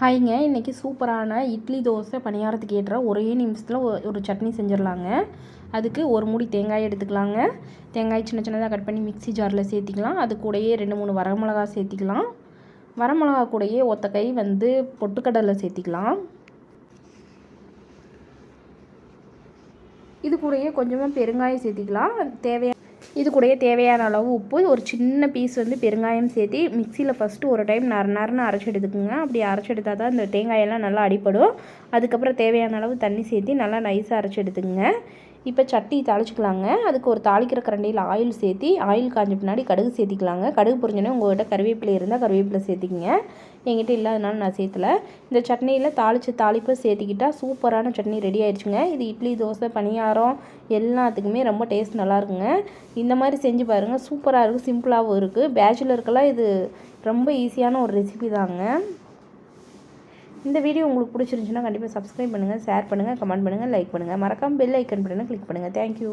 ஹாய்ங்க இன்றைக்கி சூப்பரான இட்லி தோசை பணியாரத்துக்கு ஏற்ற ஒரே நிமிஷத்தில் ஒரு சட்னி செஞ்சிடலாங்க. அதுக்கு ஒரு மூடி தேங்காய் எடுத்துக்கலாங்க. தேங்காய் சின்ன சின்னதாக கட் பண்ணி மிக்சி ஜாரில் சேர்த்திக்கலாம். அது கூடயே ரெண்டு மூணு வரமிளகா சேர்த்திக்கலாம். வரமிளகா கூடயே ஒத்த கை வந்து பொட்டுக்கடலை சேர்த்திக்கலாம். இது கூடயே கொஞ்சமாக பெருங்காயம் சேர்த்திக்கலாம். தேவையான இது கூடயே தேவையான அளவு உப்பு ஒரு சின்ன பீஸ் வந்து பெருங்காயம் சேர்த்து மிக்சியில் ஃபஸ்ட்டு ஒரு டைம் நர நரன்னு அரைச்செடுத்துக்குங்க அப்படி அரைச்சி எடுத்தால் தான் இந்த தேங்காயெல்லாம் நல்லா அடிப்படும் அதுக்கப்புறம் தேவையான அளவு தண்ணி சேர்த்தி நல்லா நைஸாக அரைச்செடுத்துக்குங்க இப்போ சட்டி தாளிச்சிக்கலாங்க. அதுக்கு ஒரு தாளிக்கிற கரண்டியில் ஆயில் சேர்த்தி ஆயில் காஞ்ச பின்னாடி கடுகு சேர்த்திக்கலாங்க. கடுகு பொரிஞ்சோன்னே உங்கள்கிட்ட கருவேப்பிலை இருந்தால் கருவேப்பிலை சேர்த்திக்கிங்க. என்கிட்ட இல்லாதனால நான் சேர்த்தலை. இந்த சட்னியில் தாளித்து தாளிப்பை சேர்த்திக்கிட்டால் சூப்பரான சட்னி ரெடி ஆயிடுச்சுங்க. இது இட்லி தோசை பணியாரம் எல்லாத்துக்குமே ரொம்ப டேஸ்ட் நல்லாயிருக்குங்க. இந்த மாதிரி செஞ்சு பாருங்கள் சூப்பராக இருக்குது சிம்பிளாகவும் இருக்குது பேச்சுலருக்கெல்லாம் இது ரொம்ப ஈஸியான ஒரு ரெசிபி தாங்க. இந்த வீடியோ உங்களுக்கு பிடிச்சிருந்துச்சுன்னா கண்டிப்பாக சப்ஸ்கிரைப் பண்ணுங்கள் ஷேர் பண்ணுங்கள் கமெண்ட் பண்ணுங்கள் லைக் பண்ணுங்கள் மறக்காமல் பெல் ஐக்கன் பட்டனை கிளிக் பண்ணுங்கள் தேங்க்யூ